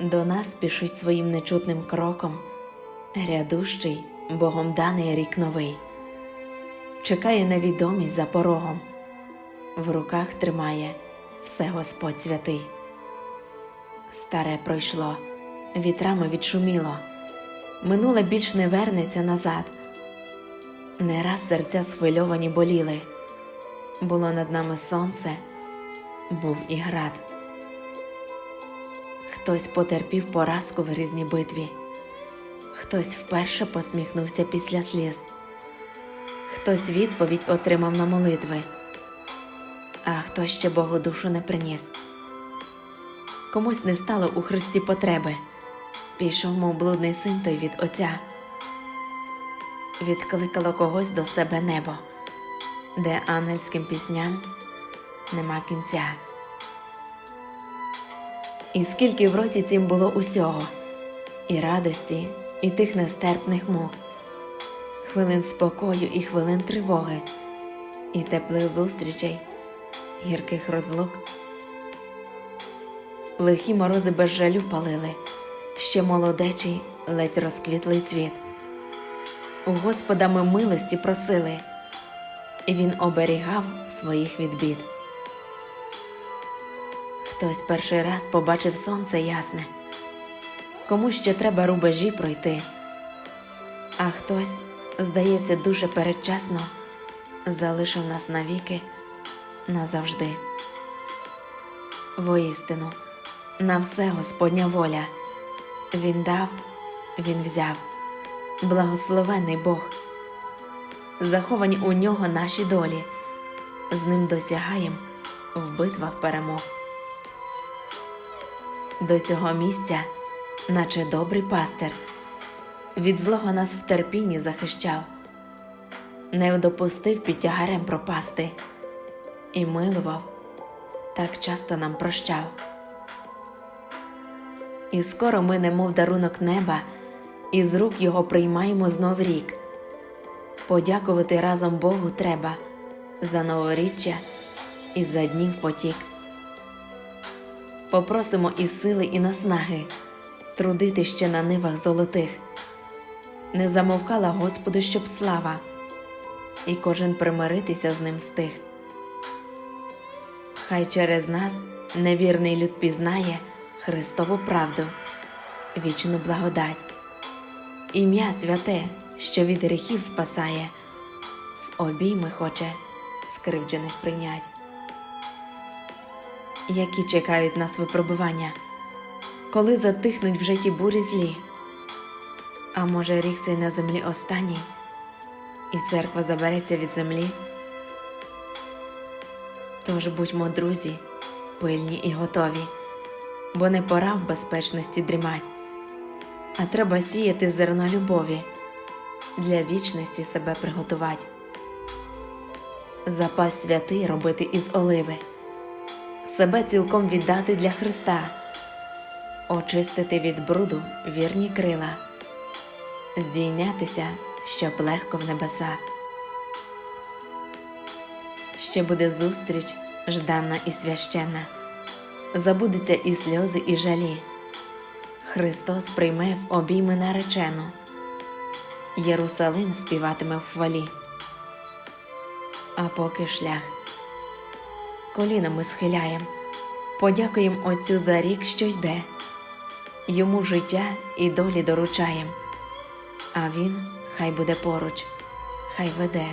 До нас спішить своїм нечутним кроком, грядущий, Богом даний рік новий, чекає невідомість за порогом, в руках тримає все Господь святий. Старе пройшло, вітрами відшуміло, минуле більш не вернеться назад. Не раз серця схвильовані боліли, було над нами сонце, був і град. Хтось потерпів поразку в грізній битві, хтось вперше посміхнувся після сліз, хтось відповідь отримав на молитви, а хтось ще Богу душу не приніс. Комусь не стало у Христі потреби, пішов, мов блудний син той від Отця, відкликало когось до себе небо, де ангельським пісням нема кінця. І скільки в році цім було усього, і радості, і тих нестерпних мук, хвилин спокою і хвилин тривоги, і теплих зустрічей, гірких розлук. Лихі морози без жалю палили, ще молодечий ледь розквітлий цвіт. У Господа ми милості просили, і Він оберігав своїх від бід. Хтось перший раз побачив сонце ясне, кому ще треба рубежі пройти, а хтось, здається, дуже передчасно залишив нас навіки назавжди. Воістину, на все Господня воля. Він дав, він взяв, благословений Бог. Заховані у нього наші долі, з ним досягаєм в битвах перемог. До цього місця, наче добрий пастир, від злого нас в терпінні захищав, не допустив під тягарем пропасти і милував, так часто нам прощав. І скоро ми, немов дарунок неба, і з рук його приймаємо знов рік. Подякувати разом Богу треба за новоріччя і за днів потік. Попросимо і сили, і наснаги трудити ще на нивах золотих. Не замовкала Господу, щоб слава, і кожен примиритися з ним стиг. Хай через нас невірний люд пізнає Христову правду, вічну благодать, ім'я святе, що від гріхів спасає, в обійми хоче скривджених прийнять які чекають нас випробування, коли затихнуть в житті бурі злі. А може, рік цей на землі останній, і церква забереться від землі. Тож будьмо, друзі, пильні і готові, бо не пора в безпечності дрімать, а треба сіяти зерно любові, для вічності себе приготувати. Запас святий робити із оливи себе цілком віддати для Христа, очистити від бруду вірні крила, здійнятися, щоб легко в небеса. Ще буде зустріч жданна і священна, забудеться і сльози, і жалі. Христос прийме в обійми наречену, Єрусалим співатиме в хвалі. А поки шлях коліна схиляємо, схиляєм, подякуєм Отцю за рік, що йде, йому життя і долі доручаєм, а він хай буде поруч, хай веде.